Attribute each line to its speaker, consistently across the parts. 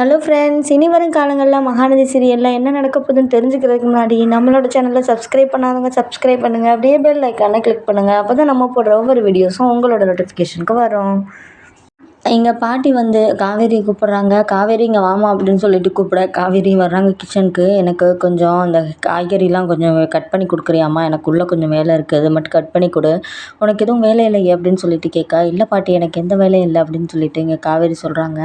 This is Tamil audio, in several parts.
Speaker 1: ஹலோ ஃப்ரெண்ட்ஸ் இனி வரும் காலங்களில் மகாநதி சீரியலில் என்ன நடக்க போகுதுன்னு தெரிஞ்சுக்கிறதுக்கு முன்னாடி நம்மளோட சேனலில் சப்ஸ்கிரைப் பண்ணாதவங்க சப்ஸ்கிரைப் பண்ணுங்கள் அப்படியே பெல் ஐக்கானை கிளிக் பண்ணுங்கள் அப்போ தான் நம்ம போடுற ஒவ்வொரு வீடியோஸும் உங்களோட நோட்டிஃபிகேஷனுக்கு வரும். எங்கள் பாட்டி வந்து காவேரி கூப்பிட்றாங்க. காவேரி இங்கே வாமா அப்படின்னு சொல்லிட்டு கூப்பிட காவேரி வர்றாங்க கிச்சனுக்கு எனக்கு கொஞ்சம் அந்த காய்கறிலாம் கொஞ்சம் கட் பண்ணி கொடுக்குறியாம்மா. எனக்கு உள்ளே கொஞ்சம் வேலை இருக்குது அது மட்டும் கட் பண்ணி கொடு. உனக்கு எதுவும் வேலை இல்லையே அப்படின்னு சொல்லிட்டு கேட்க இல்லை பாட்டி எனக்கு எந்த வேலையும் இல்லை அப்படின்னு சொல்லிட்டு இங்கே காவேரி சொல்கிறாங்க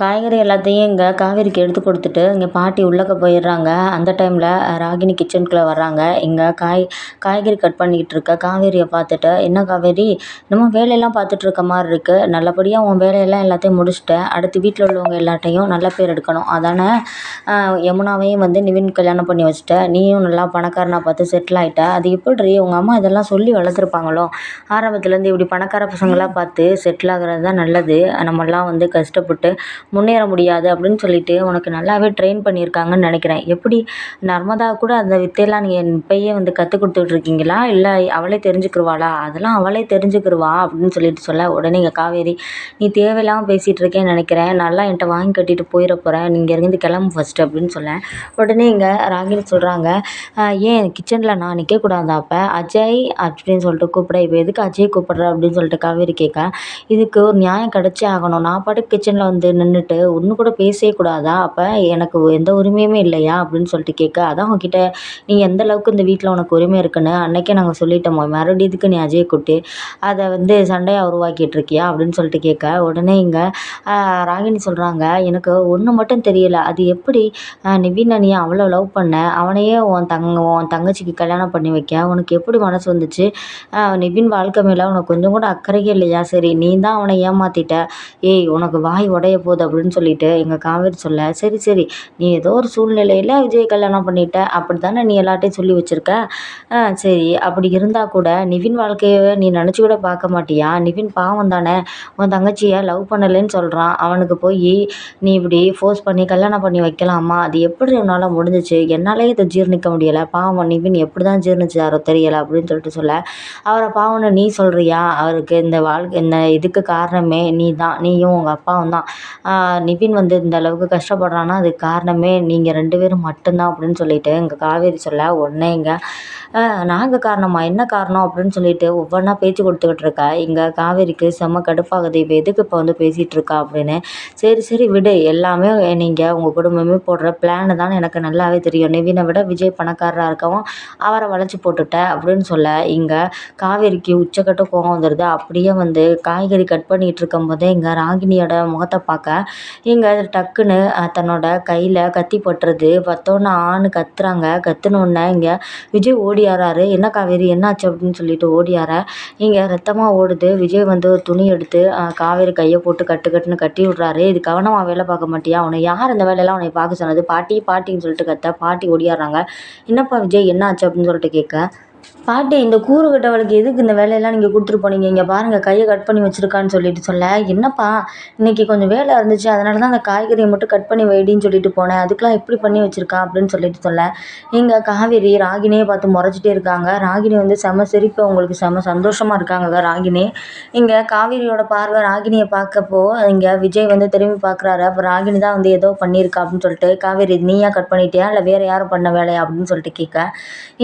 Speaker 1: காய்கறி எல்லாத்தையும் இங்கே காவேரிக்கு எடுத்து கொடுத்துட்டு இங்கே பாட்டி உள்ளக்க போயிடுறாங்க. அந்த டைமில் ராகினி கிச்சனுக்குள்ளே வர்றாங்க. இங்கே காய் காய்கறி கட் பண்ணிக்கிட்டு இருக்க காவேரியை பார்த்துட்டு என்ன காவேரி நம்ம வேலையெல்லாம் பார்த்துட்டு இருக்க மாதிரி இருக்குது நல்லபடியாக உன் வேலையெல்லாம் எல்லாத்தையும் முடிச்சுட்டேன். அடுத்து வீட்டில் உள்ளவங்க எல்லாட்டையும் நல்ல பேர் எடுக்கணும். அதானே? யமுனாவையும் வந்து நிவின் கல்யாணம் பண்ணி வச்சுட்ட. நீயும் நல்லா பணக்காரனாக பார்த்து செட்டில் ஆகிட்ட அது எப்படி உங்கள் அம்மா இதெல்லாம் சொல்லி வளர்த்துருப்பாங்களோ? ஆரம்பத்துலேருந்து இப்படி பணக்கார பசங்களாக பார்த்து செட்டில் ஆகிறது தான் நல்லது. நம்மெல்லாம் வந்து கஷ்டப்பட்டு முன்னேற முடியாது அப்படின்னு சொல்லிட்டு உனக்கு நல்லாவே ட்ரெயின் பண்ணியிருக்காங்கன்னு நினைக்கிறேன். எப்படி? நர்மதா கூட அந்த வித்தையெல்லாம் நீங்கள் இப்போயே வந்து கற்றுக் கொடுத்துட்ருக்கீங்களா? இல்லை அவளே தெரிஞ்சுக்கிருவாளா? அதெல்லாம் அவளே தெரிஞ்சுக்கிருவா அப்படின்னு சொல்லிட்டு சொல்ல உடனே இங்கே காவேரி நீ தேவையில்லாமல் பேசிகிட்டு இருக்கேன்னு நினைக்கிறேன். நல்லா என்கிட்ட வாங்கி கட்டிட்டு போயிட போகிறேன் நீங்கள் இருந்து கிளம்பு ஃபஸ்ட்டு அப்படின்னு சொல்ல உடனே இங்கே ராகினி சொல்கிறாங்க ஏன் கிச்சனில் நான் நிற்கக்கூடாதா அப்போ? அஜய் அப்படின்னு சொல்லிட்டு கூப்பிட இப்போ எதுக்கு அஜய் கூப்பிட்ற? அப்படின்னு சொல்லிட்டு காவேரி கேட்க இதுக்கு ஒரு நியாயம் கிடச்சே ஆகணும். நான் பாட்டு கிச்சனில் வந்து நின்றுட்டு ஒன்று கூட பேசவே கூடாதா? அப்போ எனக்கு எந்த உரிமையுமே இல்லையா? அப்படின்னு சொல்லிட்டு கேட்க அதான் உங்ககிட்ட நீ எந்த அளவுக்கு இந்த வீட்டில் உனக்கு உரிமை இருக்குன்னு? அன்னைக்கே நாங்கள் சொல்லிட்டோமோ மறுபடியும் இதுக்கு நீ அஜய் கூட்டி அதை வந்து சண்டையாக உருவாக்கிட்டு இருக்கியா? அப்படின்னு சொல்லிட்டு கேட்க உடனே இங்கே ராகினி சொல்கிறாங்க எனக்கு ஒன்று மட்டும் தெரியல. அது எப்படி நிவினை நீ அவ்வளோ லவ் பண்ண? அவனையே உன் தங்க உன் தங்கச்சிக்கு கல்யாணம் பண்ணி வைக்க. உனக்கு எப்படி மனசு வந்துச்சு? நிவின் வாழ்க்கை மேலே உனக்கு கொஞ்சம் கூட அக்கறையே இல்லையா? சரி நீ தான் அவனை ஏமாற்றிட்ட ஏய் உனக்கு வாய் உடைய போகுது அப்படின்னு சொல்லிட்டு எங்கள் காவேரி சொல்ல சரி சரி நீ ஏதோ ஒரு சூழ்நிலையில் விஜய் கல்யாணம் பண்ணிட்ட அப்படி தானே நீ எல்லாட்டையும் சொல்லி வச்சுருக்க? சரி அப்படி இருந்தால் கூட நிவின் வாழ்க்கையை நீ நினச்சி கூட பார்க்க மாட்டியா? நிவின் பாவம் தானே உன் தங்கச்சியை லவ் பண்ணலைன்னு சொல்கிறான் அவனுக்கு போய் நீ இப்படி ஃபோர்ஸ் பண்ணி கல்யாணம் பண்ணி வைக்கலாமா? அது எப்படி உன்னால் முடிஞ்சிச்சு? என்னாலே இதை ஜீர்ணிக்க முடியலை. பாவம் நிவின் எப்படி தான் ஜீர்ணிச்சாரோ தெரியலை அப்படின்னு சொல்லிட்டு சொல்ல. அவரை பாவம்னு நீ சொல்கிறியா அவருக்கு இந்த வாழ்க்கை இந்த இதுக்கு காரணமே நீ தான் நீயும் உங்கள் அப்பாவும் தான் நிவின் வந்து இந்த அளவுக்கு கஷ்டப்படுறான்னா அதுக்கு காரணமே நீங்கள் ரெண்டு பேரும் மட்டும்தான் அப்படின்னு சொல்லிட்டு எங்கள் காவேரி சொல்ல உடனே இங்கே. நாங்கள் காரணமா என்ன காரணம் அப்படின்னு சொல்லிட்டு ஒவ்வொன்றா பேச்சு கொடுத்துக்கிட்டு இருக்கா. இங்கே காவேரிக்கு செம்ம கடுப்பாகுது. இப்போ எதுக்கு இப்போ வந்து பேசிகிட்டு இருக்கா அப்படின்னு. சரி சரி விடு. எல்லாமே நீங்கள் உங்கள் குடும்பமே போடுற பிளானு தான் எனக்கு நல்லாவே தெரியும். நிவினை விட விஜய் பணக்காரராக இருக்கவும் அவரை வளைச்சி போட்டுட்ட அப்படின்னு சொல்ல இங்கே காவேரிக்கு உச்சக்கட்ட கோவம் வந்துடுது அப்படியே வந்து காய்கறி கட் பண்ணிகிட்டு இருக்கும்போதே இங்கே ராகினியோட முகத்தை பார்க்க இங்கே டக்குன்னு தன்னோட கையில் கத்தி போட்டுறது பார்த்தோன்னே ஆன்னு கத்துறாங்க. கத்துனோடனே இங்கே விஜய் ஓடியாராரு. என்ன காவேரி என்னாச்சு? அப்படின்னு சொல்லிட்டு ஓடியார. இங்கே ரத்தமாக ஓடுது. விஜய் வந்து ஒரு துணி எடுத்து காவேரி கையை போட்டு கட்டு கட்டுன்னு கட்டி விட்றாரு. இது கவனமாக வேலை பார்க்க மாட்டியா? அவனை யார் அந்த வேலையெல்லாம் அவனை பார்க்க சொன்னது? பாட்டி பாட்டின்னு சொல்லிட்டு கத்த பாட்டி ஓடியாடுறாங்க என்னப்பா விஜய்? என்னாச்சு? அப்படின்னு சொல்லிட்டு கேட்க. பாட்டி இந்த கூறு கட்டவளுக்கு எதுக்கு இந்த வேலையெல்லாம் நீங்கள் கொடுத்துட்டு போனீங்க? இங்கே பாருங்கள் கையை கட் பண்ணி வச்சுருக்கான்னு சொல்லிட்டு சொல்ல. என்னப்பா இன்றைக்கி கொஞ்சம் வேலை இருந்துச்சு அதனால தான் அந்த காய்கறியை மட்டும் கட் பண்ணி வைடின்னு சொல்லிட்டு போனேன். அதுக்கெலாம் எப்படி பண்ணி வச்சுருக்கா அப்படின்னு சொல்லிட்டு சொல்ல. இங்கே காவேரி ராகினியே பார்த்து முறைச்சிட்டே இருக்காங்க. ராகினி வந்து செம சிரிப்பு அவங்களுக்கு செம சந்தோஷமாக இருக்காங்க ராகினி. இங்கே காவேரியோட பார்வை ராகினியை பார்க்கப்போ இங்கே விஜய் வந்து திரும்பி பார்க்குறாரு. அப்போ ராகினி தான் வந்து ஏதோ பண்ணியிருக்கா அப்படின்னு சொல்லிட்டு காவேரி நீயா கட் பண்ணிட்டியா? இல்லை வேறு யாரும் பண்ண வேலையா அப்படின்னு சொல்லிட்டு கேட்க.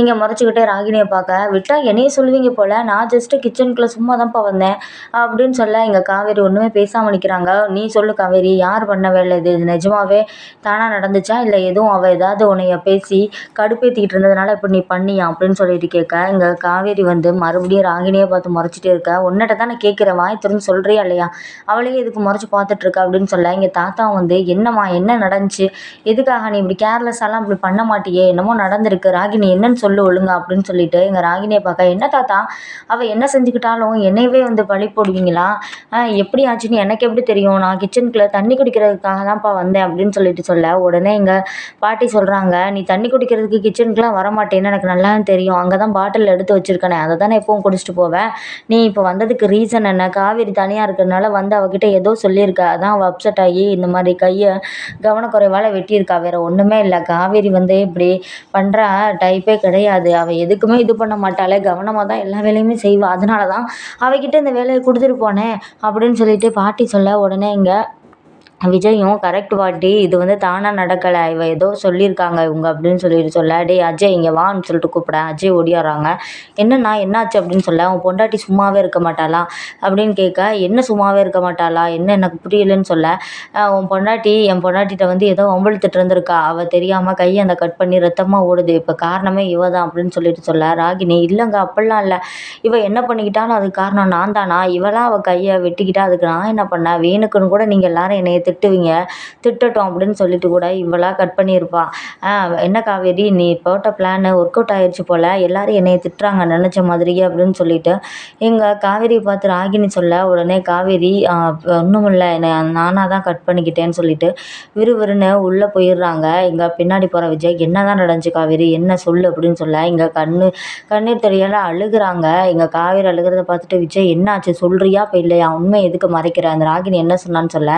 Speaker 1: இங்கே முறைச்சிக்கிட்டே ராகினியை பார்க்க விட்டால் என்னையே சொல்லுவீங்க போல். நான் ஜஸ்ட்டு கிச்சனுக்குள்ளே சும்மா தான்ப்பா வந்தேன். அப்படின்னு சொல்ல இங்கே காவேரி ஒன்றுமே பேசாமல் நிற்கிறாங்க நீ சொல்லு காவேரி யார் பண்ண வேலை இது? இது நிஜமாவே தானாக நடந்துச்சா? இல்லை எதுவும் அவள் ஏதாவது உன்னைய பேசி கடுப்பேற்றிக்கிட்டு இருந்ததுனால இப்போ நீ பண்ணியா? அப்படின்னு சொல்லிட்டு கேட்க இங்கே காவேரி வந்து மறுபடியும் ராகினியை பார்த்து முறைச்சிட்டே இருக்க. உன்னிட்ட தான் நான் கேட்குறேன். வாய் திறந்து சொல்கிறியா இல்லையா? அவளையே இதுக்கு முறைச்சி பார்த்துட்ருக்க அப்படின்னு சொல்ல இங்கே தாத்தா வந்து என்னம்மா என்ன நடந்துச்சு? எதுக்காக நீ இப்படி கேர்லெஸ்ஸாலாம் இப்படி பண்ண மாட்டியே? என்னமோ நடந்திருக்கு. ராகினி என்னன்னு சொல்லு ஒழுங்கா அப்படின்னு சொல்லிட்டு எங்கள் ராகினியை பார்க்க என்ன தாத்தா? அவள் என்ன செஞ்சுக்கிட்டாலும் என்னையவே வந்து பழி போடுவீங்களா? எப்படி ஆச்சுன்னு எனக்கு எப்படி தெரியும்? நான் கிச்சனுக்குள்ளே தண்ணி குடிக்கிறதுக்காக தான்ப்பா வந்தேன் அப்படின்னு சொல்லிட்டு சொல்ல. உடனே எங்கள் பாட்டி சொல்கிறாங்க நீ தண்ணி குடிக்கிறதுக்கு கிச்சனுக்குலாம் வரமாட்டேன்னு எனக்கு நல்லா தெரியும். அங்கே தான் பாட்டில் எடுத்து வச்சுருக்கேனே. அதை தானே எப்பவும் குடிச்சிட்டு போவேன். நீ இப்போ வந்ததுக்கு ரீசன் என்ன? காவேரி தனியாக இருக்கிறனால வந்து அவகிட்ட ஏதோ சொல்லியிருக்க. அதான் அவள் அப்செட் ஆகி இந்த மாதிரி கையை கவனக்குறைவால் வெட்டியிருக்கா. வேறு ஒன்றுமே இல்லை. காவேரி வந்து இப்படி பண்ணுற டைப்பே கிடையாது. அவள் எதுக்குமே இது பண்ண மாட்டாளே. கவனமாக தான் எல்லா வேலையுமே செய்வாள் அதனால தான் அவகிட்ட இந்த வேலையை கொடுத்துட்டு போனேன். அப்படின்னு சொல்லிட்டு பாட்டி சொல்ல உடனே இங்கே விஜயும் கரெக்ட் வாட்டி இது வந்து தானாக நடக்கலை இவ ஏதோ சொல்லியிருக்காங்க இவங்க அப்படின்னு சொல்லிட்டு சொல்ல டேய் அஜய் இங்கே வான்னு சொல்லிட்டு கூப்பிட அஜய் ஓடியாடுறாங்க. என்னண்ணா என்னாச்சு அப்படின்னு சொல்ல உன் பொண்டாட்டி சும்மாவே இருக்க மாட்டாளா? அப்படின்னு கேட்க என்ன சும்மாவே இருக்க மாட்டாளா? என்ன எனக்கு புரியலன்னு சொல்ல உன் பொண்டாட்டி என் பொண்டாட்டிட்ட வந்து ஏதோ வம்பிழுத்துட்டு இருந்திருக்கா. அவள் தெரியாமல் கையை அந்த கட் பண்ணி ரத்தமாக ஓடுது. இப்போ காரணமே இவ தான் அப்படின்னு சொல்லிட்டு சொல்ல ராகினி இல்லைங்க அப்படிலாம் இல்லை. இவ என்ன பண்ணிக்கிட்டாலும் அதுக்கு காரணம் நான் தானா? இவளாக அவள் கையை வெட்டிக்கிட்டா அதுக்கு நான் என்ன பண்ணேன் வேணுக்குன்னு கூட நீங்கள் எல்லாரும் என்னைய திட்டுவீங்க. திட்டட்டும் அப்படின்னு சொல்லிட்டு கூட இவளா கட் பண்ணியிருப்பான் என்ன காவேரி நீ போட்ட பிளான் ஒர்க் அவுட் ஆயிடுச்சு போல். எல்லாரும் என்னைய திட்டுறாங்க நினச்ச மாதிரியே அப்படின்னு சொல்லிட்டு எங்கள் காவேரி பார்த்து ராகினி சொல்ல உடனே காவேரி ஒன்றும் இல்லை. என்னை நானாக தான் கட் பண்ணிக்கிட்டேன்னு சொல்லிட்டு விறுவிறுன்னு உள்ளே போயிடுறாங்க. இங்கே பின்னாடி போகிற விஜய் என்ன தான் நடந்துச்சு காவேரி? என்ன சொல்லு? அப்படின்னு சொல்ல இங்கே கண்ணு கண்ணீர் தெரியல அழுகுறாங்க. இங்கே காவேரி அழுகிறத பார்த்துட்டு விஜய் என்னாச்சு? சொல்கிறியா இப்போ இல்லையா? உண்மை எதுக்கு மறைக்கிற? அந்த ராகினி என்ன சொன்னான்னு சொல்ல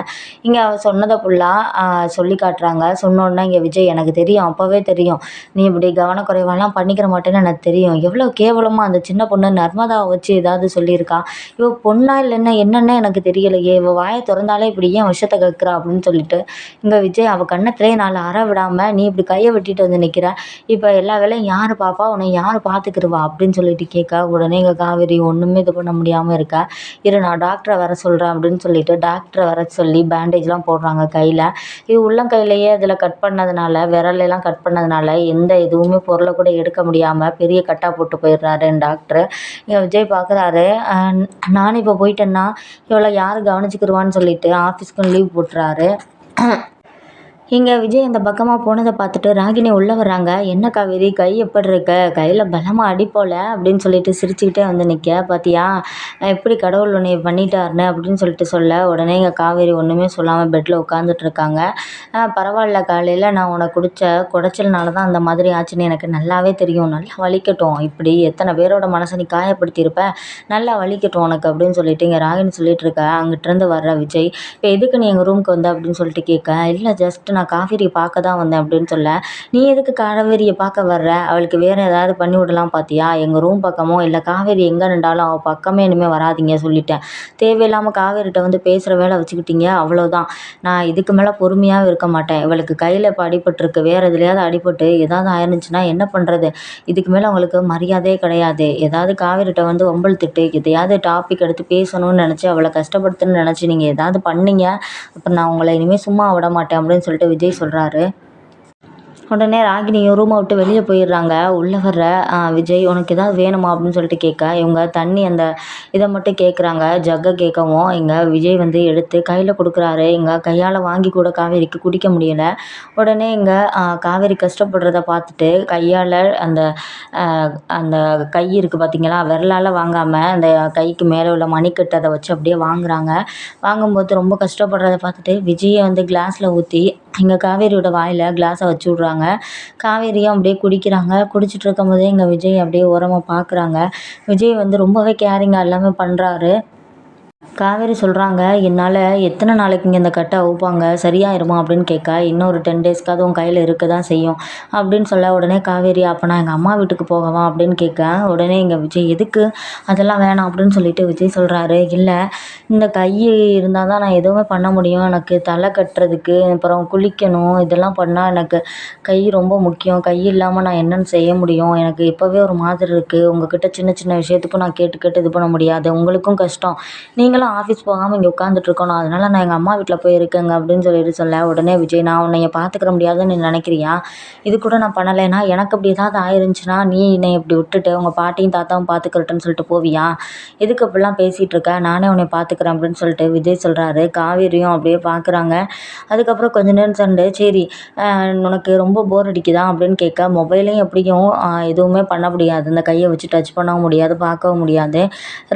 Speaker 1: இங்கே அவள் சொன்னதை ஃபுல்லாக சொல்லி காட்டுறாங்க. சொன்னோன்னே இங்கே விஜய் எனக்கு தெரியும் அப்போவே தெரியும். நீ இப்படி கவனக்குறைவாலாம் பண்ணிக்கிற மாட்டேன்னு எனக்கு தெரியும். எவ்வளோ கேவலமாக அந்த சின்ன பொண்ணு நர்மதாவை வச்சு ஏதாவது சொல்லியிருக்கா? இவள் பொண்ணா இல்லைன்னா என்னென்னு எனக்கு தெரியலையே. இவள் வாயை திறந்தாலே இப்படி ஏன் விஷயத்தை கேட்குறா அப்படின்னு சொல்லிட்டு இங்கே விஜய் அவள் கண்ணத்திலே நாலு அற விடாமல் நீ இப்படி கையை வெட்டிட்டு வந்து நிற்கிற இப்போ எல்லா வேலையும் யார் பாப்பா? உன்னை யார் பார்த்துக்கிடுவா அப்படின்னு சொல்லிட்டு கேட்க உடனே இங்கே காவேரி ஒன்றுமே இது பண்ண முடியாமல் இருக்கா. இரு நான் டாக்டரை வர சொல்கிறேன் அப்படின்னு சொல்லிட்டு டாக்டரை வர சொல்லி பேண்டேஜ் பேண்டேஜ்லாம் போடுறாங்க கையில். இது உள்ளங்கையிலேயே அதில் கட் பண்ணதுனால விரலெல்லாம் கட் பண்ணதுனால எந்த இதுவுமே பொருளை கூட எடுக்க முடியாமல் பெரிய கட்டாக போட்டு போயிடுறாரு டாக்டரு. இங்கே விஜய் பார்க்குறாரு நானும் இப்போ போயிட்டேன்னா இவளை யார் கவனிச்சுக்கிருவான்னு சொல்லிட்டு ஆஃபீஸ்க்கும் லீவ் போட்டுறாரு. இங்கே விஜய் அந்த பக்கமாக போனதை பார்த்துட்டு ராகினி உள்ளே வர்றாங்க. என்ன காவேரி? கை எப்படி இருக்க? கையில் பலமாக அடிப்போல அப்படின்னு சொல்லிட்டு சிரிச்சுக்கிட்டே வந்து நிற்க பார்த்தியா எப்படி கடவுள் உன்னை பண்ணிட்டாருன்னு அப்படின்னு சொல்லிட்டு சொல்ல. உடனே இங்கே காவேரி ஒன்றுமே சொல்லாமல் பெட்டில் உட்காந்துட்டு இருக்காங்க. பரவாயில்ல காலையில் நான் உனக்கு குடித்த குடைச்சல்னால தான் அந்த மாதிரி ஆச்சுன்னு எனக்கு நல்லாவே தெரியும். நல்லா வலிக்கட்டும். இப்படி எத்தனை பேரோட மனசை நீ காயப்படுத்தியிருப்ப? நல்லா வலிக்கட்டும் உனக்கு அப்படின்னு சொல்லிட்டு இங்கே ராகினி சொல்லிட்டு இருக்க. அங்கிட்டிருந்து வர்ற விஜய் இப்போ எதுக்கு நீ எங்கள் ரூமுக்கு வந்த? அப்படின்னு சொல்லிட்டு கேட்க இல்லை ஜஸ்ட் நான் காவேரியை பார்க்க தான் வந்தேன் அப்படின்னு சொல்ல நீ எதுக்கு காவேரியை பார்க்க வர்ற? அவளுக்கு வேறு ஏதாவது பண்ணி விடலாம் பார்த்தியா எங்கள் ரூம் பக்கமோ இல்லை காவேரி எங்கே நின்றாலும் அவள் பக்கமே இனிமேல் வராதீங்க சொல்லிட்டேன். தேவையில்லாமல் காவேரிட்ட வந்து பேசுகிற வேலை வச்சுக்கிட்டீங்க அவ்வளோதான் நான் இதுக்கு மேலே பொறுமையாகவும் இருக்க மாட்டேன். இவளுக்கு கையில் இப்போ அடிபட்டிருக்கு. வேறு எதுலையாவது அடிபட்டு ஏதாவது ஆயிருந்துச்சுன்னா என்ன பண்ணுறது இதுக்கு மேலே அவங்களுக்கு மரியாதையே கிடையாது. ஏதாவது காவேரிட்ட வந்து வம்பிழுத்துட்டு எதையாவது டாபிக் எடுத்து பேசணும்னு நினச்சி அவளை கஷ்டப்படுத்துன்னு நினச்சி நீங்கள் ஏதாவது பண்ணீங்க அப்புறம் நான் உங்களை இனிமேல் சும்மா விட மாட்டேன் அப்படின்னு சொல்லிட்டு விஜய் சொல்கிறாரு உடனே ராகினியும் ரூமை விட்டு வெளியே போயிடுறாங்க. உள்ளே வர்ற விஜய் உனக்கு ஏதாவது வேணுமா? அப்படின்னு சொல்லிட்டு கேட்க இவங்க தண்ணி அந்த இதை மட்டும் கேட்குறாங்க ஜக்கை கேட்கவும் இங்கே விஜய் வந்து எடுத்து கையில் கொடுக்குறாரு. இங்கே கையால் வாங்கி கூட காவேரிக்கு குடிக்க முடியலை. உடனே இங்கே காவேரி கஷ்டப்படுறத பார்த்துட்டு கையால் அந்த அந்த கை இருக்குது பார்த்தீங்களா விரலால் வாங்காமல் அந்த கைக்கு மேலே உள்ள மணிக்கட்டை அதை வச்சு அப்படியே வாங்குறாங்க. வாங்கும்போது ரொம்ப கஷ்டப்படுறத பார்த்துட்டு விஜயை வந்து கிளாஸில் ஊற்றி இங்கே காவேரியோட வாயில் கிளாஸை வச்சு விட்றாங்க. காவேரியும் அப்படியே குடிக்கிறாங்க. குடிச்சிட்டு இருக்கும்போதே இங்கே விஜய் அப்படியே ஓரமாக பார்க்குறாங்க விஜய் வந்து ரொம்பவே கேரிங்காக எல்லாமே பண்ணுறாரு காவேரி சொல்கிறாங்க என்னால் எத்தனை நாளைக்கு இங்கே இந்த கட்டை அவுப்பாங்க? சரியாயிருமா? அப்படின்னு கேட்க இன்னொரு டென் டேஸ்க்காவது உன் கையில் இருக்க தான் செய்யும். அப்படின்னு சொல்ல உடனே காவேரி அப்போ நான் எங்கள் அம்மா வீட்டுக்கு போகவா? அப்படின்னு கேட்க உடனே இங்கே விஜய் எதுக்கு? அதெல்லாம் வேணாம். அப்படின்னு சொல்லிட்டு விஜய் சொல்கிறாரு இல்லை இந்த கை இருந்தால் தான் நான் எதுவுமே பண்ண முடியும். எனக்கு தலை கட்டுறதுக்கு அப்புறம் குளிக்கணும் இதெல்லாம் பண்ணால் எனக்கு கை ரொம்ப முக்கியம். கை இல்லாமல் நான் என்னென்னு செய்ய முடியும். எனக்கு இப்போவே ஒரு மாதிரி இருக்குது உங்ககிட்ட சின்ன சின்ன விஷயத்துக்கும் நான் கேட்டு கேட்டு இது பண்ண முடியாது. உங்களுக்கும் கஷ்டம். நீங்கள் நீங்களும் ஆஃபீஸ் போகாமல் இங்கே உட்காந்துட்ருக்கணும் அதனால் நான் எங்கள் அம்மா வீட்டில் போய் இருக்கேங்க அப்படின்னு சொல்லிட்டு சொல்ல உடனே விஜய் நான் உன்னைய பார்த்துக்கிற முடியாதுன்னு நீ நினைக்கிறியா? இது கூட நான் பண்ணலைன்னா எனக்கு அப்படி ஏதாவது ஆயிருந்துச்சுன்னா நீ என்னை இப்படி விட்டுட்டு உங்கள் பாட்டியும் தாத்தாவும் பார்த்துக்கிறட்டுன்னு சொல்லிட்டு போவியா? எதுக்கு அப்படிலாம் பேசிகிட்டு இருக்க? நானே உன்னை பார்த்துக்கிறேன் அப்படின்னு சொல்லிட்டு விஜய் சொல்கிறாரு காவேரியும் அப்படியே பார்க்குறாங்க அதுக்கப்புறம் கொஞ்ச நேரம் சண்டை. சரி உனக்கு ரொம்ப போர் அடிக்குதா அப்படின்னு கேட்க மொபைலையும் எப்படியும் எதுவுமே பண்ண முடியாது. இந்த கையை வச்சு டச் பண்ணவும் முடியாது பார்க்கவும் முடியாது.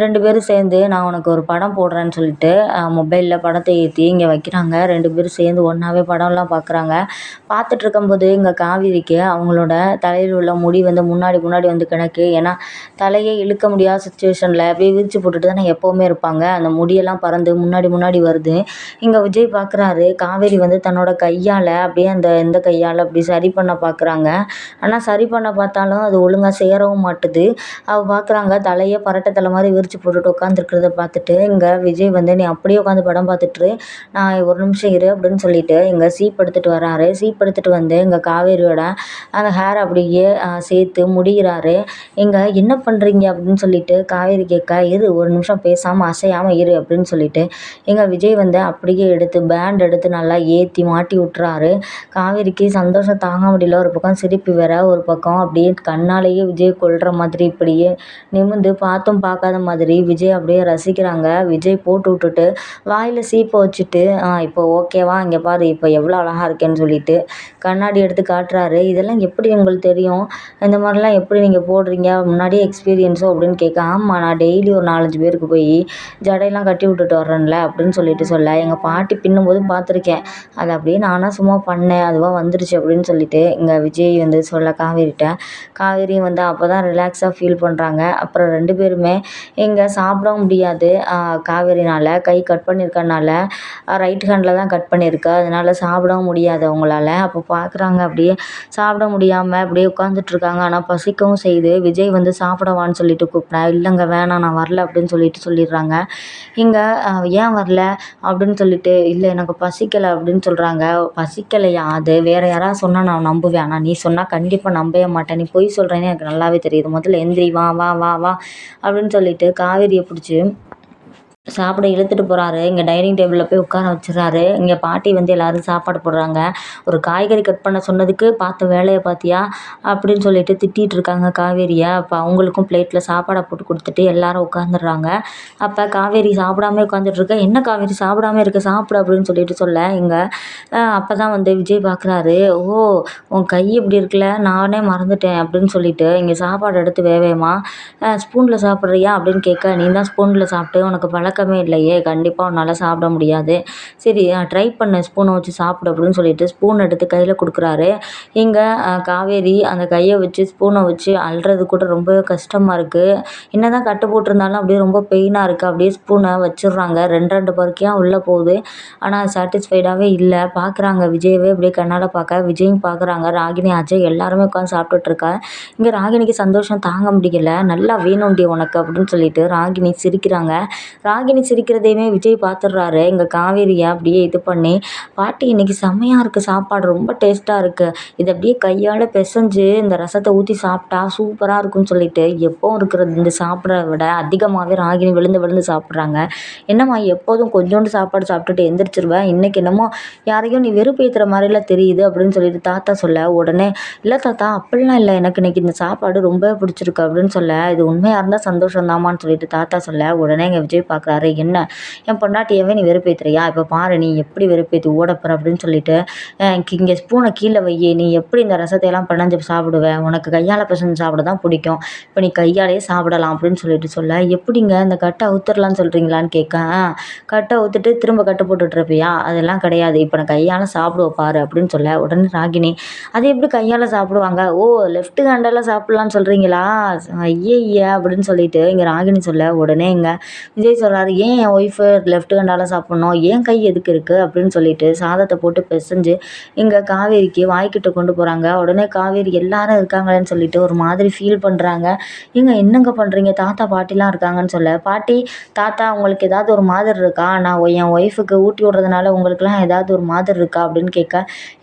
Speaker 1: ரெண்டு பேரும் சேர்ந்து நான் உனக்கு ஒரு படம் போடுறேன்னு சொல்லிட்டு மொபைலில் படத்தை ஏற்றி இங்கே வைக்கிறாங்க. ரெண்டு பேரும் சேர்ந்து ஒன்றாவே படம்லாம் பார்க்குறாங்க பார்த்துட்டு இருக்கும்போது இங்கே காவேரிக்கு அவங்களோட தலையில் உள்ள முடி வந்து முன்னாடி முன்னாடி வந்து கிடக்கு. ஏன்னா தலையே இழுக்க முடியாத சுச்சுவேஷனில் அப்படியே விரித்து போட்டுட்டு தானே எப்போவுமே இருப்பாங்க. அந்த முடியெல்லாம் பறந்து முன்னாடி முன்னாடி வருது. இங்கே விஜய் பார்க்குறாரு காவேரி வந்து தன்னோட கையால் அப்படியே அந்த இந்த கையால் அப்படி சரி பண்ண பார்க்குறாங்க ஆனால் சரி பண்ண பார்த்தாலும் அது ஒழுங்காக சேரவும் மாட்டுது. அவள் பார்க்குறாங்க தலையே பரட்டை தலை மாதிரி விரித்து போட்டுட்டு உட்காந்துருக்கிறத பார்த்துட்டு இங்கே விஜய் வந்து நீ அப்படியே உட்காந்து படம் பார்த்துட்டு நான் ஒரு நிமிஷம் இரு அப்படின்னு சொல்லிட்டு இங்கே சீப் எடுத்துகிட்டு வராரு. சீப் எடுத்துகிட்டு வந்து இங்கே காவேரியோட அந்த ஹேர் அப்படியே சேர்த்து முடிகிறாரு. இங்கே என்ன பண்ணுறீங்க அப்படின்னு சொல்லிட்டு காவேரி கேட்க இரு ஒரு நிமிஷம் பேசாமல் அசையாமல் இரு அப்படின்னு சொல்லிட்டு எங்கள் விஜய் வந்து அப்படியே எடுத்து பேண்ட் எடுத்து நல்லா ஏற்றி மாட்டி விட்டுறாரு. காவேரிக்கு சந்தோஷம் தாங்க முடியல. ஒரு பக்கம் சிரிப்பு வேற ஒரு பக்கம் அப்படியே கண்ணாலேயே விஜய் கொள்கிற மாதிரி இப்படியே நிமிர்ந்து பார்த்தும் பார்க்காத மாதிரி விஜய் அப்படியே ரசிக்கிறாங்க. விஜய் போட்டு விட்டுட்டு வாயில் சீப்பை வச்சுட்டு இப்போ ஓகேவா இங்கே பாரு இப்போ எவ்வளோ அழகாக இருக்கேன்னு சொல்லிட்டு கண்ணாடி எடுத்து காட்டுறாரு. இதெல்லாம் எப்படி உங்களுக்கு தெரியும்? இந்த மாதிரிலாம் எப்படி நீங்கள் போடுறீங்க? முன்னாடியே எக்ஸ்பீரியன்ஸோ அப்படின்னு கேட்க ஆமாம் நான் டெய்லி ஒரு நாலஞ்சு பேருக்கு போய் ஜடையெல்லாம் கட்டி விட்டுட்டு வர்றேன்ல அப்படின்னு சொல்லிட்டு சொல்ல எங்கள் பாட்டி பின்னும்போது பார்த்துருக்கேன். அதை அப்படியே நானாக சும்மா பண்ணேன் அதுவாக வந்துருச்சு அப்படின்னு சொல்லிட்டு இங்கே விஜய் வந்து சொல்ல காவேரிட்ட. காவேரியும் வந்து அப்போ தான் ரிலாக்ஸாக ஃபீல் பண்ணுறாங்க அப்புறம் ரெண்டு பேருமே இங்கே சாப்பிடவும் முடியாது. காவேரினால் கை கட் பண்ணியிருக்கனால ரைட் ஹேண்டில் தான் கட் பண்ணியிருக்கு அதனால் சாப்பிடவும் முடியாது அவங்களால. அப்போ பார்க்குறாங்க அப்படியே சாப்பிட முடியாமல் அப்படியே உட்காந்துட்ருக்காங்க ஆனால் பசிக்கவும் செய்யுது. விஜய் வந்து சாப்பிடவான்னு சொல்லிட்டு கூப்பிட்டேன் இல்லைங்க வேணாம் நான் வரல அப்படின்னு சொல்லிட்டு சொல்லிடுறாங்க. இங்கே ஏன் வரல? அப்படின்னு சொல்லிட்டு இல்லை எனக்கு பசிக்கலை அப்படின்னு சொல்கிறாங்க பசிக்கலையா அது? வேறு யாராவது சொன்னால் நான் நம்புவேன். ஆனால் நீ சொன்னால் கண்டிப்பாக நம்பவே மாட்டேன். நீ பொய் சொல்கிறேன்னு எனக்கு நல்லாவே தெரியுது. முதல்ல எந்திரி வா வா வா வா அப்படின்னு சொல்லிட்டு காவேரியை பிடிச்சி சாப்பிட இழுத்துட்டு போகிறாரு இங்கே டைனிங் டேபிளில் போய் உட்கார வச்சிடுறாரு. இங்கே பாட்டி வந்து எல்லோரும் சாப்பாடு போடுறாங்க. ஒரு காய்கறி கட் பண்ண சொன்னதுக்கு பார்த்த வேலையை பார்த்தியா? அப்படின்னு சொல்லிட்டு திட்டிகிட்டு இருக்காங்க காவேரியை. அப்போ அவங்களுக்கும் பிளேட்டில் சாப்பாடை போட்டு கொடுத்துட்டு எல்லாரும் உட்காந்துடுறாங்க அப்போ காவேரி சாப்பிடாம உட்காந்துட்ருக்க என்ன காவேரி சாப்பிடாம இருக்க? சாப்பிடு அப்படின்னு சொல்லிட்டு சொல்ல இங்கே அப்போ தான் வந்து விஜய் பார்க்குறாரு ஓ உன் கை இப்படி இருக்குல்ல? நானே மறந்துட்டேன் அப்படின்னு சொல்லிட்டு இங்கே சாப்பாடு எடுத்து வேவேமா ஸ்பூனில் சாப்பிட்றியா அப்படின்னு கேட்க நீ தான் ஸ்பூனில் சாப்பிட்டு உனக்கு பழக்கம் பழக்கமே இல்லையே. கண்டிப்பாக உன்னால் சாப்பிட முடியாது. சரி ட்ரை பண்ண. ஸ்பூனை வச்சு சாப்பிடு அப்படின்னு சொல்லிட்டு ஸ்பூன் எடுத்து கையில் கொடுக்குறாரு. இங்கே காவேரி அந்த கையை வச்சு ஸ்பூனை வச்சு அள்ளுறது கூட ரொம்ப கஷ்டமாக இருக்குது என்ன தான் கட்டு போட்டிருந்தாலும் அப்படியே ரொம்ப பெயினாக இருக்குது அப்படியே ஸ்பூனை வச்சிடுறாங்க. ரெண்டு ரெண்டு பருக்கையாக உள்ளே போகுது. ஆனால் சாட்டிஸ்ஃபைடாகவே இல்லை. பார்க்குறாங்க விஜயவே அப்படியே கண்ணால் பார்க்க விஜயும் பார்க்குறாங்க ராகினி அஜய் எல்லாருமே உட்காந்து சாப்பிட்டுட்ருக்கா இங்கே ராகினிக்கு சந்தோஷம் தாங்க முடியல. நல்லா வேணும்டி உனக்கு அப்படின்னு சொல்லிட்டு ராகினி சிரிக்கிறாங்க. ராகினி ராகினி சிரிக்கிறதையுமே விஜய் பார்த்துடுறாரு எங்கள் காவேரியை அப்படியே இது பண்ணி பாட்டி இன்றைக்கி செம்மையாக இருக்குது சாப்பாடு ரொம்ப டேஸ்ட்டாக இருக்குது இதை அப்படியே கையால் பிசைஞ்சு இந்த ரசத்தை ஊற்றி சாப்பிட்டா சூப்பராக இருக்கும்னு சொல்லிட்டு எப்போவும் இருக்கிறது இந்த சாப்பிட்றத விட அதிகமாகவே ராகினி விழுந்து விழுந்து சாப்பிட்றாங்க. என்னம்மா எப்போதும் கொஞ்சோண்டு சாப்பாடு சாப்பிட்டுட்டு எந்திரிச்சிருவேன் இன்றைக்கி என்னமோ யாரையும் நீ வெறுப்பேற்றுற மாதிரிலாம் தெரியுது அப்படின்னு சொல்லிட்டு தாத்தா சொல்ல உடனே இல்லை தாத்தா அப்படிலாம் இல்லை. எனக்கு இன்றைக்கி இந்த சாப்பாடு ரொம்ப பிடிச்சிருக்கு அப்படின்னு சொல்ல இது உண்மையாக இருந்தால் சந்தோஷம் தாமான்னு சொல்லிட்டு தாத்தா சொல்ல உடனே எங்கள் விஜய் பார்க்க பார்க்குறாரு என்ன? என் பொண்டாட்டியவே நீ வெறுப்பேற்றுறியா இப்போ பாரு நீ எப்படி வெறுப்பேற்றி ஓடப்போற? அப்படின்னு சொல்லிட்டு இங்கே ஸ்பூனை கீழே வை நீ எப்படி இந்த ரசத்தையெல்லாம் பிணைஞ்சு சாப்பிடுவேன் உனக்கு கையால் பிசைஞ்சு சாப்பிட தான் பிடிக்கும். இப்போ நீ கையாலேயே சாப்பிடலாம் அப்படின்னு சொல்லிட்டு சொல்ல எப்படிங்க இந்த கட்டை அவுத்துடலான்னு சொல்கிறீங்களான்னு கேட்க கட்டை ஊத்துட்டு திரும்ப கட்டு போட்டுட்ருப்பியா அதெல்லாம் கிடையாது. இப்போ நான் கையால் சாப்பிடுவோம் பாரு அப்படின்னு சொல்ல உடனே ராகினி அது எப்படி கையால் சாப்பிடுவாங்க? ஓ லெஃப்ட் ஹேண்டெல்லாம் சாப்பிட்லான்னு சொல்கிறீங்களா ஐயே அப்படின்னு சொல்லிட்டு இங்கே ராகினி சொல்ல உடனே இங்கே விஜய் சொல்கிறாரு அது ஏன் என் ஒய்ஃபு லெஃப்ட் ஹேண்டால் சாப்பிட்ணும்? ஏன் கை எதுக்கு இருக்குது அப்படின்னு சொல்லிட்டு சாதத்தை போட்டு பிசைஞ்சு இங்கே காவேரிக்கு வாய்க்கிட்ட கொண்டு போகிறாங்க உடனே காவேரி எல்லாரும் இருக்காங்களேன்னு சொல்லிட்டு ஒரு மாதிரி ஃபீல் பண்ணுறாங்க ஏங்க என்னங்க பண்ணுறீங்க தாத்தா பாட்டிலாம் இருக்காங்கன்னு சொல்ல. பாட்டி தாத்தா உங்களுக்கு ஏதாவது ஒரு மாதிரி இருக்கா? நான் என் ஒய்ஃபுக்கு ஊட்டி விட்றதுனால உங்களுக்குலாம் ஏதாவது ஒரு மாதிரி இருக்கா? அப்படின்னு கேட்க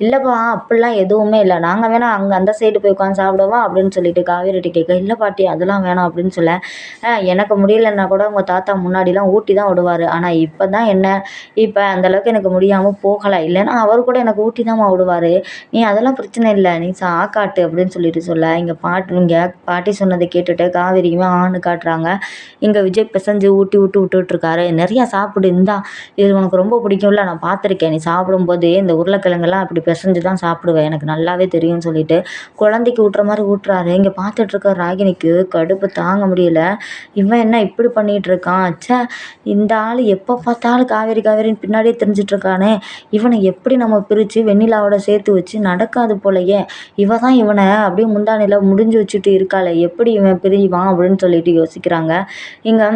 Speaker 1: இல்லைப்பா அப்படிலாம் எதுவுமே இல்லை. நாங்கள் வேணால் அங்கே அந்த சைடு போய் உட்காந்து சாப்பிடுவோம் அப்படின்னு சொல்லிட்டு காவேரிட்டு கேட்க இல்லை பாட்டி அதெல்லாம் வேணாம் அப்படின்னு சொல்ல எனக்கு முடியலன்னா கூட உங்கள் தாத்தா முன்னாடிலாம் ஊட்டி தான் விடுவார். ஆனால் இப்போ தான் என்ன இப்போ அந்தளவுக்கு எனக்கு முடியாமல் போகலை. இல்லைன்னா அவர் கூட எனக்கு ஊட்டி தான்மா விடுவார். நீ அதெல்லாம் பிரச்சனை இல்லை. நீ சாக்காட்டு அப்படின்னு சொல்லிட்டு சொல்ல. இங்கே பாட்டு இங்கே பாட்டி சொன்னதை கேட்டுட்டு காவேரியுமே ஆணு காட்டுறாங்க. இங்கே விஜய் பிசைஞ்சு ஊட்டி விட்டு விட்டுட்ருக்காரு நிறையா சாப்பிடு இந்தா. இது உனக்கு ரொம்ப பிடிக்கும்ல. நான் பார்த்துருக்கேன். நீ சாப்பிடும்போது இந்த உருளைக்கிழங்கெல்லாம் அப்படி பிசைஞ்சு தான் சாப்பிடுவேன். எனக்கு நல்லாவே தெரியும்னு சொல்லிட்டு குழந்தைக்கு ஊட்டுற மாதிரி ஊட்டுறாரு. இங்கே பார்த்துட்ருக்க ராகினிக்கு கடுப்பு தாங்க முடியல. இவன் என்ன இப்படி பண்ணிகிட்டு இருக்கான் ச்சே. இந்த ஆள் எப்போ பார்த்தாலும் காவேரி காவேரின்னு பின்னாடியே தெரிஞ்சிட்ருக்கானே. இவனை எப்படி நம்ம பிரித்து வெண்ணிலாவோட சேர்த்து வச்சு நடக்காது போலயே. இவ தான் இவனை அப்படியே முந்தானையில் முடிஞ்சு வச்சுட்டு இருக்காளே. எப்படி இவன் பிரிவான் அப்படின்னு சொல்லிட்டு யோசிக்கிறாங்க. இங்கே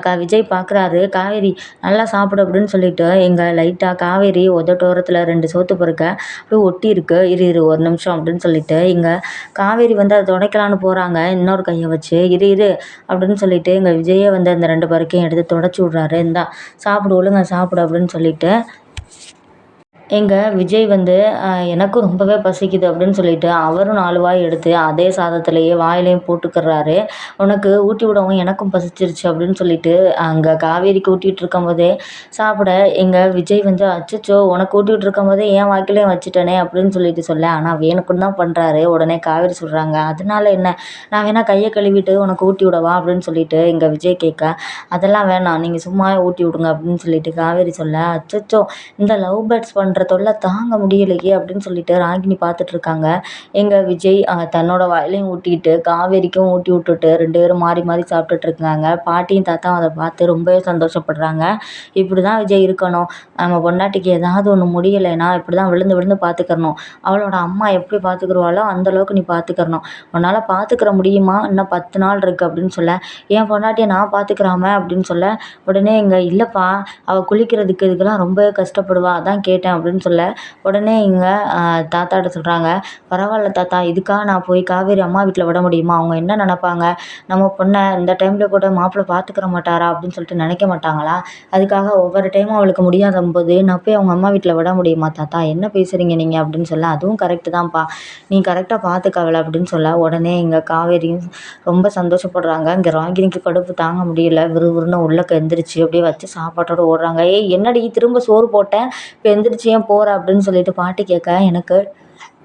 Speaker 1: க விஜய் பார்க்குறாரு காவேரி நல்லா சாப்பிடு அப்படின்னு சொல்லிட்டு எங்கள் லைட்டாக காவேரி உதட்டோரத்தில் ரெண்டு சோத்து பொறுக்க அப்படியே ஒட்டி இருக்கு இரு இரு ஒரு நிமிஷம் அப்படின்னு சொல்லிட்டு இங்கே காவேரி வந்து அதை துடைக்கலான்னு போகிறாங்க இன்னொரு கையை வச்சு இரு இரு அப்படின்னு சொல்லிட்டு எங்கள் விஜயே வந்து அந்த ரெண்டு பருக்கையும் எடுத்து தொடச்சி விட்றாரு. இந்தா சாப்பிடு ஒழுங்கா சாப்பிடு அப்படின்னு சொல்லிட்டு எங்கள் விஜய் வந்து எனக்கும் ரொம்பவே பசிக்குது அப்படின்னு சொல்லிட்டு அவரும் நாலு வாய் எடுத்து அதே சாதத்துலேயே வாயிலையும் போட்டுக்கிறாரு. உனக்கு ஊட்டி விடவும் எனக்கும் பசிச்சிருச்சு அப்படின்னு சொல்லிட்டு அங்கே காவேரிக்கு ஊட்டிகிட்டு இருக்கும்போதே சாப்பிட எங்கள் விஜய் வந்து அச்சச்சோ உனக்கு ஊட்டிகிட்டு இருக்கும்போதே ஏன் வாய்க்கிலையும் வச்சுட்டேனே அப்படின்னு சொல்லிட்டு சொல்ல. ஆனால் வேணுக்குன்னு தான் பண்ணுறாரு உடனே காவேரி சொல்கிறாங்க அதனால என்ன? நான் வேணால் கையை கழுவிட்டு உனக்கு ஊட்டி விடவா? அப்படின்னு சொல்லிட்டு எங்கள் விஜய் கேட்க அதெல்லாம் வேணாம். நீங்கள் சும்மா ஊட்டி விடுங்க அப்படின்னு சொல்லிட்டு காவேரி சொல்ல அச்சச்சோ இந்த லவ் பேர்ட்ஸ் பண்ணுற பண்ணுற தொல்லை தாங்க முடியலையே அப்படின்னு சொல்லிட்டு ராகினி பார்த்துட்ருக்காங்க எங்கள் விஜய் தன்னோட வாயிலையும் ஊட்டிக்கிட்டு காவேரிக்கும் ஊட்டி விட்டுட்டு ரெண்டு பேரும் மாறி மாறி சாப்பிட்டுட்ருக்காங்க பாட்டியும் தாத்தாவும் அதை பார்த்து ரொம்பவே சந்தோஷப்படுறாங்க. இப்படி தான் விஜய் இருக்கணும். நம்ம பொண்டாட்டிக்கு ஏதாவது ஒன்று முடியலைன்னா இப்படி தான் விழுந்து விழுந்து பார்த்துக்கறணும் அவளோட அம்மா எப்படி பார்த்துக்குருவாளோ அந்தளவுக்கு நீ பார்த்துக்கறணும் உன்னால் பார்த்துக்கிற முடியுமா? இன்னும் பத்து நாள் இருக்குது அப்படின்னு சொல்ல. என் பொண்டாட்டியை நான் பார்த்துக்கிறாம அப்படின்னு சொல்ல. உடனே இங்கே இல்லைப்பா அவள் குளிக்கிறதுக்கு இதுக்கெல்லாம் ரொம்பவே கஷ்டப்படுவா. அதான் கேட்டேன் அப்படின்னு அப்படின்னு சொல்ல உடனே இங்கே தாத்தாட்ட சொல்கிறாங்க பரவாயில்ல தாத்தா இதுக்காக நான் போய் காவேரி அம்மா வீட்டில் விட முடியுமா? அவங்க என்ன நினப்பாங்க? நம்ம பொண்ணை இந்த டைமில் கூட மாப்பிள்ளை பார்த்துக்கிற மாட்டாரா? அப்படின்னு சொல்லிட்டு நினைக்க மாட்டாங்களா? அதுக்காக ஒவ்வொரு டைமும் அவளுக்கு முடியாத போது நான் போய் அவங்க அம்மா வீட்டில் விட முடியுமா தாத்தா? என்ன பேசுகிறீங்க நீங்கள் அப்படின்னு சொல்ல அதுவும் கரெக்டு தான்ப்பா. நீ கரெக்டாக பார்த்துக்கவளை அப்படின்னு சொல்ல உடனே இங்கே காவேரியும் ரொம்ப சந்தோஷப்படுறாங்க. இங்கே ராகினிக்கு கடுப்பு தாங்க முடியல. விறுவிறுன்னு உள்ளக்க எந்திரிச்சு அப்படியே வச்சு சாப்பாட்டோடு ஓடுறாங்க. ஏய் என்னடி திரும்ப சோறு போட்டேன் இப்போ எந்திரிச்சு ஏன் போகிற அப்படின்னு சொல்லிட்டு பாட்டி கேட்க எனக்கு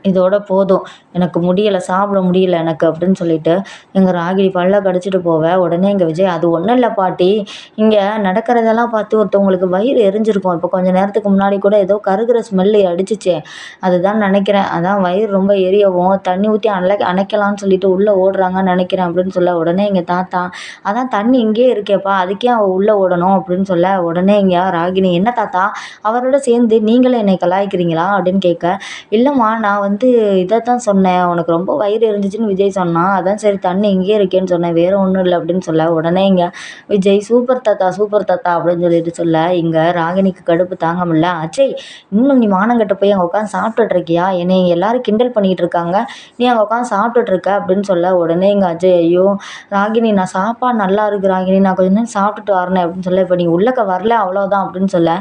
Speaker 1: இதோட போதும். எனக்கு முடியலை சாப்பிட முடியல எனக்கு அப்படின்னு சொல்லிட்டு எங்கள் ராகினி பல்ல கடிச்சிட்டு போவ. உடனே எங்கள் விஜய் அது ஒன்றும் இல்லை பாட்டி. இங்கே நடக்கிறதெல்லாம் பார்த்து ஒருத்தவங்களுக்கு வயிறு எரிஞ்சிருக்கும். இப்போ கொஞ்சம் நேரத்துக்கு முன்னாடி கூட ஏதோ கருகிற ஸ்மெல்லு அடிச்சிச்சே. அதுதான் நினைக்கிறேன். அதான் வயிறு ரொம்ப எரியவும் தண்ணி ஊற்றி அணை அணைக்கலாம்னு சொல்லிட்டு உள்ளே ஓடுறாங்கன்னு நினைக்கிறேன் அப்படின்னு சொல்ல உடனே எங்கள் தாத்தா அதான் தண்ணி இங்கேயே இருக்கேப்பா. அதுக்கே அவள் உள்ளே ஓடணும் அப்படின்னு சொல்ல உடனே இங்கே ராகினி என்ன தாத்தா? அவரோட சேர்ந்து நீங்களே என்னை கலாய்க்கிறீங்களா? அப்படின்னு கேட்க இல்லைம்மா நான் வந்து வந்து இதை தான் சொன்னேன். உனக்கு ரொம்ப வயிறு எரிஞ்சிச்சின்னு விஜய் சொன்னான் அதான் சரி தண்ணி இங்கேயே இருக்கேன்னு சொன்னேன். வேறு ஒன்றும் இல்லை அப்படின்னு சொல்ல. உடனே இங்கே விஜய் சூப்பர் தாத்தா சூப்பர் தாத்தா அப்படின்னு சொல்லிட்டு சொல்ல. இங்கே ராகினிக்கு கடுப்பு தாங்க முடியல. அஜய் இன்னும் நீ மானங்கட்ட போய் அங்கே உட்காந்து சாப்பிட்டுட்டு இருக்கியா? என்னை எல்லாரும் கிண்டல் பண்ணிகிட்டு இருக்காங்க. நீ அங்கே உட்காந்து சாப்பிட்டுட்டு இருக்க அப்படின்னு சொல்ல. உடனே இங்கே அஜய் ஐயோ ராகினி நான் சாப்பாடு நல்லா இருக்கு ராகினி நான் கொஞ்சம் நேரம் சாப்பிட்டுட்டு வரேன் அப்படின்னு சொல்ல. இப்போ நீ உள்ளக்க வரல அவ்வளோதான் அப்படின்னு சொல்ல.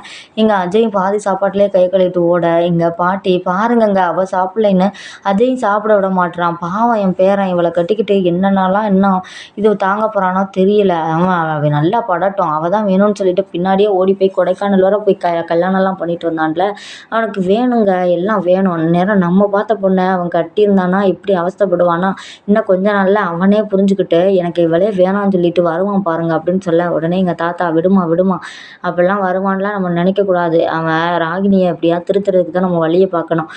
Speaker 1: இங்கே அஜயும் பாதி சாப்பாட்டிலே கை கழுவிட்டு ஓட. இங்கே பாட்டி பாருங்கங்க அவள் சாப்பிட சாப்பிட்லைன்னு அதையும் சாப்பிட விட மாட்றான். பாவம் என் பேரன் இவளை கட்டிக்கிட்டு என்னென்னலாம் இன்னும் இது தாங்க போகிறானோ தெரியல. அவன் அவன் நல்லா படட்டும். அவள் தான் வேணும்னு சொல்லிட்டு பின்னாடியே ஓடி போய் கொடைக்கானல் வர போய் க கல்யாணம்லாம் பண்ணிட்டு வந்தான்ல அவனுக்கு வேணுங்க எல்லாம் வேணும். நேரம் நம்ம பார்த்த பொண்ணை அவன் கட்டியிருந்தானா இப்படி அவஸ்தைப்படுவானா இன்னும் கொஞ்ச நாளில் அவனே புரிஞ்சுக்கிட்டு எனக்கு இவளே வேணாம்னு சொல்லிட்டு வருவான் பாருங்க அப்படின்னு சொல்ல உடனே எங்கள் தாத்தா விடுமா விடுமா அப்படிலாம் வருவான்லாம் நம்ம நினைக்கக்கூடாது அவன் ராகினியை எப்படியா திருத்துறதுக்கு தான் நம்ம வழியை பார்க்கணும்.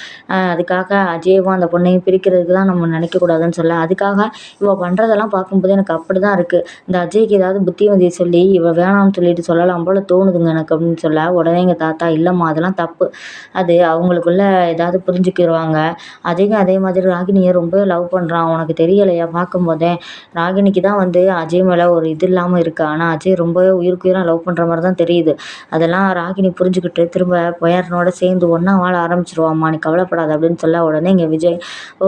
Speaker 1: அதுக்காக அஜயவும் அந்த பொண்ணையும் பிரிக்கிறதுக்கு தான் நம்ம நினைக்கக்கூடாதுன்னு சொல்ல அதுக்காக இவள் பண்ணுறதெல்லாம் பார்க்கும்போது எனக்கு அப்படி தான் இருக்குது இந்த அஜய்க்கு ஏதாவது புத்திமதியை சொல்லி இவள் வேணாம்னு சொல்லிட்டு சொல்லலாம் போல் தோணுதுங்க எனக்கு அப்படின்னு சொல்ல உடனே எங்கள் தாத்தா இல்லைம்மா அதெல்லாம் தப்பு. அது அவங்களுக்குள்ள ஏதாவது புரிஞ்சுக்கிடுவாங்க அஜய்க்கும் அதே மாதிரி ராகினியை ரொம்ப லவ் பண்ணுறான் உனக்கு தெரியலையா பார்க்கும்போதே? ராகினிக்கு தான் வந்து அஜய் மேலே ஒரு இது இல்லாமல் இருக்குது ஆனால் அஜய் ரொம்பவே உயிருக்குயிராக லவ் பண்ணுற மாதிரி தான் தெரியுது. அதெல்லாம் ராகினி புரிஞ்சுக்கிட்டு திரும்ப பொயர்னோட சேர்ந்து ஒன்றா வாழ ஆரம்பிச்சிருவாம்மா. நீ கவலைப்படாத அப்படின்னு சொல்ல உடனே இங்கே விஜய் ஓ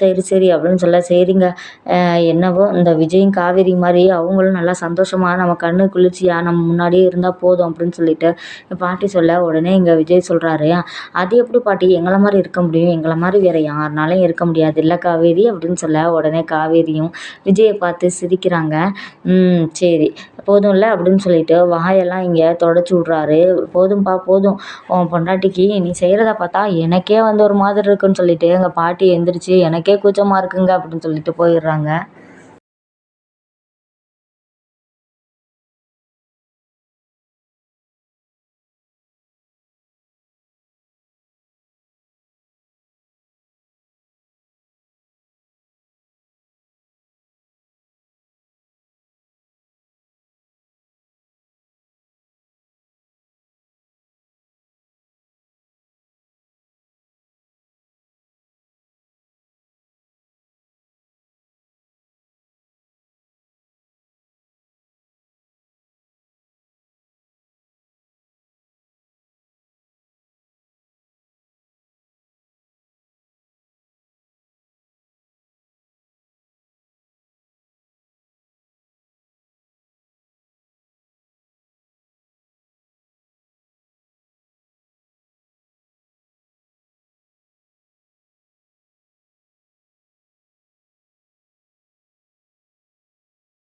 Speaker 1: சரி சரி அப்படின்னு சொல்ல சரிங்க. என்னவோ இந்த விஜயும் காவேரி மாதிரி அவங்களும் நல்லா சந்தோஷமாக நம்ம கண்ணு குளிர்ச்சியாக நம்ம முன்னாடியே இருந்தால் போதும் அப்படின்னு சொல்லிட்டு பாட்டி சொல்ல உடனே இங்கே விஜய் சொல்கிறாரு அது எப்படி பாட்டி? எங்களை மாதிரி இருக்க முடியும். எங்களை மாதிரி வேறு யாருனாலும் இருக்க முடியாது இல்லை காவேரி? அப்படின்னு சொல்ல உடனே காவேரியும் விஜயை பார்த்து சிரிக்கிறாங்க. ம் சரி. போதும்ல அப்படின்னு சொல்லிட்டு வாயெல்லாம் இங்கே தொடச்சி விட்றாரு. போதும்ப்பா போதும். உன் பொண்டாட்டிக்கு நீ செய்கிறத பார்த்தா எனக்கே வந்து ஒரு மாதிரி இருக்குன்னு சொல்லிட்டு எங்கள் பாட்டி எந்திரிச்சு எனக்கே கூச்சமாக இருக்குங்க அப்படின்னு சொல்லிட்டு போயிடுறாங்க.